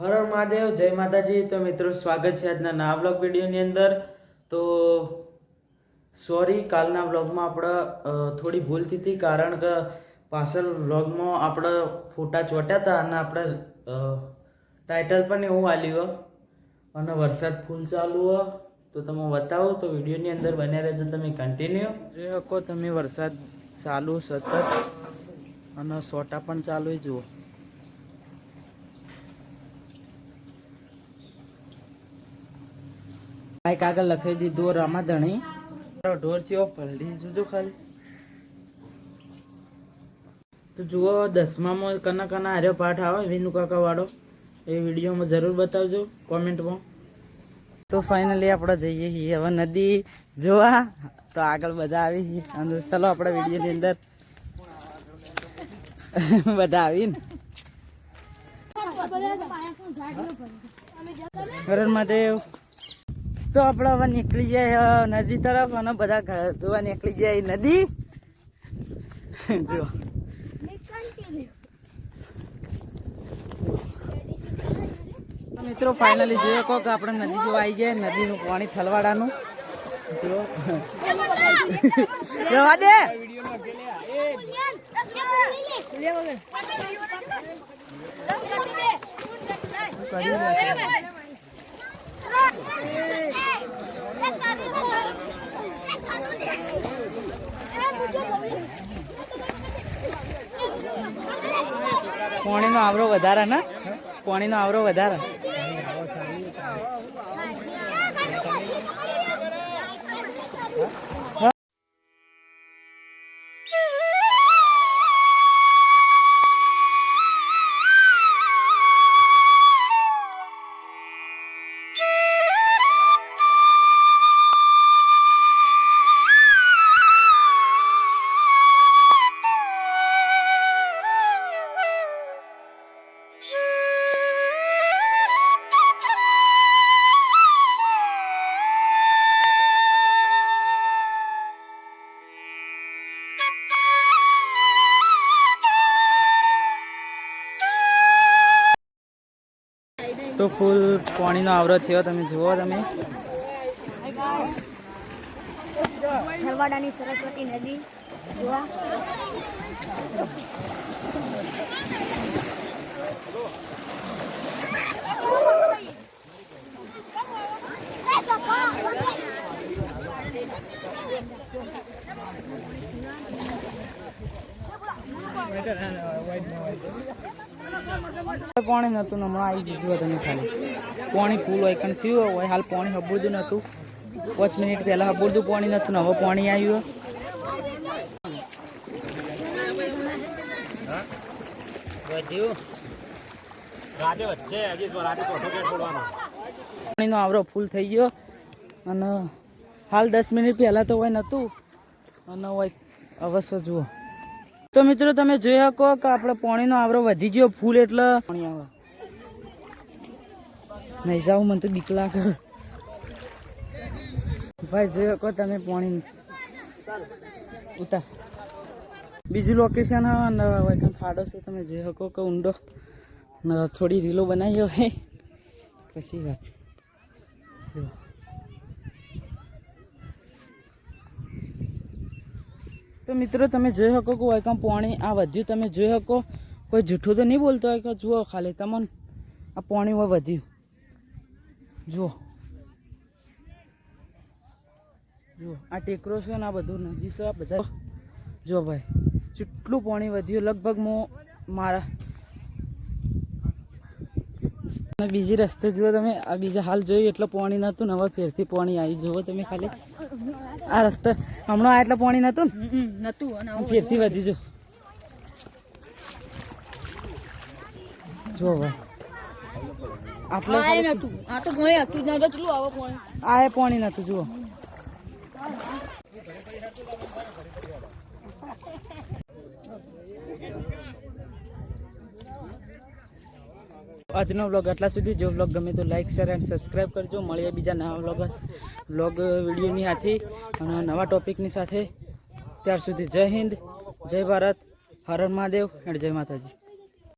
હર મહાદેવ, જય માતાજી. તો મિત્રો, સ્વાગત છે આજના નવા બ્લોગ વિડીયોની અંદર. તો સોરી, કાલના બ્લોગમાં આપણે થોડી ભૂલ થઈ હતી કારણ કે પાછળ બ્લોગમાં આપણે ફોટા ચોટ્યા હતા અને આપણે ટાઇટલ પણ એવું આલ્યું અને વરસાદ ફૂલ ચાલુ હો તો તમે બતાવો, તો વિડીયોની અંદર બન્યા રહેજો તમે કન્ટિન્યુ જોઈ શકો તમે વરસાદ ચાલુ, સતત અને સોટા પણ ચાલુ જુઓ. બાઈક આગળ લખાઈ દીધો રામા ધણી ઢોર ચેવો પલડી જોજો ખાલી. તો જુઓ દસમામાં કના કના હાર્યો પાઠ આવે વિનુ કાકા વાળો. એ વિડીયોમાં જરૂર બતાવજો કોમેન્ટમાં. તો ફાઇનલી આપણે જઈએ છીએ. હવે નદી જોવા. તો આગળ બધા આવી છીએ અને ચલો આપણા વિડીયોની અંદર બધા આવીને. હરણ માટે તો આપણે હવે નીકળી જાય નદી તરફ અને બધા જોવા નીકળી જાય નદી. જો. મિત્રો ફાઇનલી જોઈએ કહો કે આપણે નદી જોવા આવી જાય, નદીનું પાણી થલવાડાનું. જો. પાણીનો આવરો વધારે ને? પોણીનો આવરો વધારે. તો ફૂલ પાણીનો આવરો થયો તમે જુઓ તમે. નર્મદાની સરસ્વતી નદી જોવા પાણી નતું ને હમણાં આવી જજો તમે ખાલી. પાણી ફૂલ હોય, કણ થયું હોય, હાલ પાણી હબુરદું નતું પાંચ મિનિટ પહેલાં હબુરદું પાણી નતું ને હવે પાણી આવ્યું પાણીનો આવરો ફૂલ થઈ ગયો. અને હાલ દસ મિનિટ પહેલાં તો હોય નતું અને હોય અવશ્ય જુઓ. તો મિત્રો તમે જોઈ શકો કે આપણે પાણીનો આવરો વધી ગયો, ફૂલ એટલે પાણી આવે. નહીં જાવ મને તો બીક લાગે. ભાઈ, જોઈ શકો તમે પાણી. ઉતાર. બીજું લોકેશન ખાડો છે, તમે જોઈ શકો કે ઊંડો. થોડી રીલો બનાવી હોય. પછી વાત. તો મિત્રો, તમે જોઈ શકો કે વૈકમ પાણી આ વધ્યું. તમે જોઈ શકો, કોઈ જૂઠું તો નહીં બોલતો હોય કે જુઓ, ખાલી તમને આ પાણી હોય વધ્યું. જુઓ. જુઓ, આ ટેકરો છે ને આ બધું નદી છે, આ બધા. જો ભાઈ, જેટલું પાણી વધ્યું, લગભગ હું મારા બીજી રસ્તે જુઓ તમે, આ બીજા હાલ જોયું, એટલે પાણી નહોતું, ને હવે ફેરથી પાણી આવી. જુઓ તમે ખાલી. આ રસ્તો. હમણાં આ એટલે પાણી નહોતું ને? નતું ફેરથી વધી જો. જો ભાઈ આટલે નતું આ તો ગોય હતું ના તો આવો કોણ આ એ પાણી નતું જુઓ. આજનો વ્લોગ આટલા સુધી. જો વ્લોગ ગમે તો લાઇક શેર એન્ડ સબસ્ક્રાઈબ કરજો. મળીએ બીજા નવા વ્લોગ વ્લોગ વિડીયોની હાથી અને નવા ટોપિકની સાથે. ત્યાર સુધી જય હિન્દ, જય ભારત, હર મહાદેવ એન્ડ જય માતાજી.